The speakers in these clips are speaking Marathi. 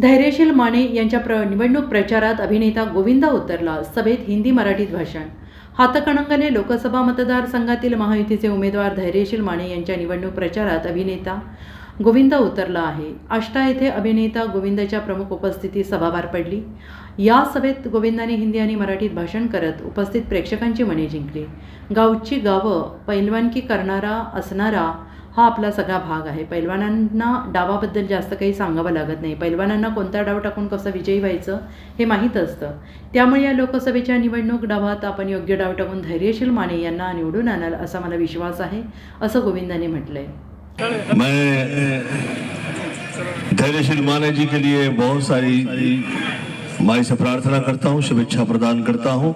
धैर्यशील माने यांच्या प्र निवडणूक प्रचारात अभिनेता गोविंदा उतरला सभेत हिंदी मराठीत भाषण. हातकणंगले लोकसभा मतदारसंघातील महायुतीचे उमेदवार धैर्यशील माने यांच्या निवडणूक प्रचारात अभिनेता गोविंदा उतरला आहे. आष्टा येथे अभिनेता गोविंदाच्या प्रमुख उपस्थितीत सभा पार पडली. या सभेत गोविंदाने हिंदी आणि मराठीत भाषण करत उपस्थित प्रेक्षकांची मने जिंकली. गावची गावं पैलवानकी करणारा असणारा हा आपला सगळा भाग आहे. पैलवानांना डावाबद्दल जास्त काही सांगावं लागत नाही. पैलवानांना कोणता डाव टाकून कसं विजयी व्हायचं हे माहीत असतं. त्यामुळे या लोकसभेच्या निवडणूक डावात आपण योग्य डाव टाकून धैर्यशील माने यांना निवडून आणाल असा मला विश्वास आहे असं गोविंदाने म्हटलंय. धैर्यशील माने जी के लिए बहुत सारी माई से प्रार्थना करता हूँ शुभेच्छा प्रदान करता हूँ।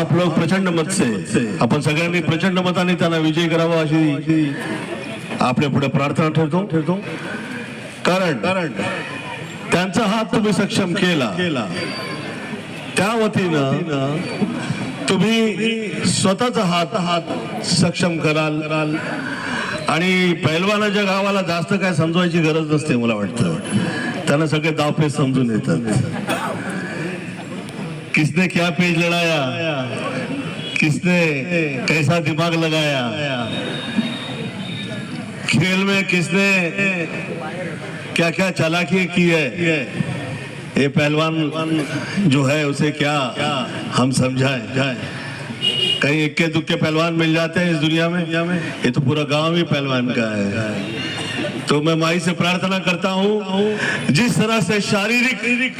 आप लोग प्रचंड मत से। आपण सगळ्यांनी प्रचंड मताने त्यांना विजयी करावा अशी आपल्या पुढे प्रार्थना ठेवतो। ठेवतो कारण कारण त्यांचा हात तुम्ही सक्षम केला। केला। त्या वतीनं तुम्ही स्वतःचा हात हात सक्षम कराल। कराल आणि पैलवानाच्या गावाला जास्त काय समजवायची गरज नसते मला वाटतं। त्यांना सगळे दावपेच समजून येतात। किसने क्या पेज लढाया किसने कैसा दिमाग लगाया? खेल में किसने क्या क्या चालाकी की है? ये पहलवान जो है, उसे क्या हम समझाएँ? जाए कहीं इक्के दुक्के पहलवान मिल जाते हैं इस दुनिया में? ये तो पूरा गाँव ही पहलवान का है। तो मैं माई से प्रार्थना करता हूँ, जिस तरह से शारीरिक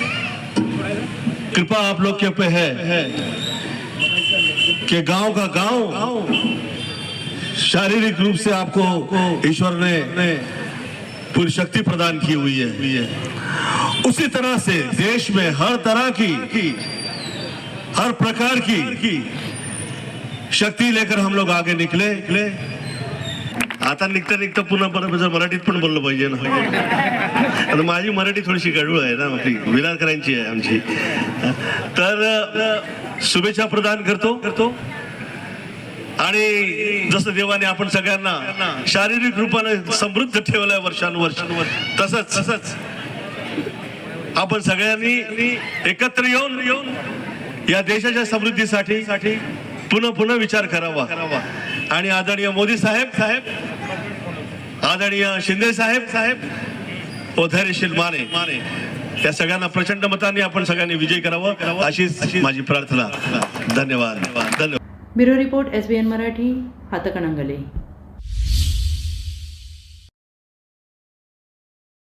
कृपा आप लोग के पे है कि गाँव का गाँव शारीरिक रूप से आपको ईश्वर ने पूरी शक्ति प्रदान की हुई है। उसी तरह से देश में हर तरह की, हर प्रकार की शक्ति लेकर हम लोग आगे निकले। निकले आता निघता निघता पुन्हा बरोबर मराठीत पण बोललं पाहिजे ना. आता माझी मराठी थोडीशी गडूळ आहे ना आपली विरारकरांची आहे आमची. तर शुभेच्छा प्रदान करतो. करतो आणि जसं देवाने आपण सगळ्यांना शारीरिक रूपाने समृद्ध ठेवलंय वर्षानुवर्ष तसंच तसंच आपण सगळ्यांनी एकत्र येऊन येऊन या देशाच्या समृद्धीसाठी साठी पुन्हा पुन्हा विचार करावा. करावा आणि आदरणीय मोदी साहेब साहेब आदरणीय शिंदे साहेब साहेब व धैर्यशील माने. माने. या सगळ्यांना प्रचंड मताने आपण सगळ्यांनी विजय करावं. अशीच माझी प्रार्थना. धन्यवाद. धन्यवाद. Bureau report S B N Marathi Hatkanangale.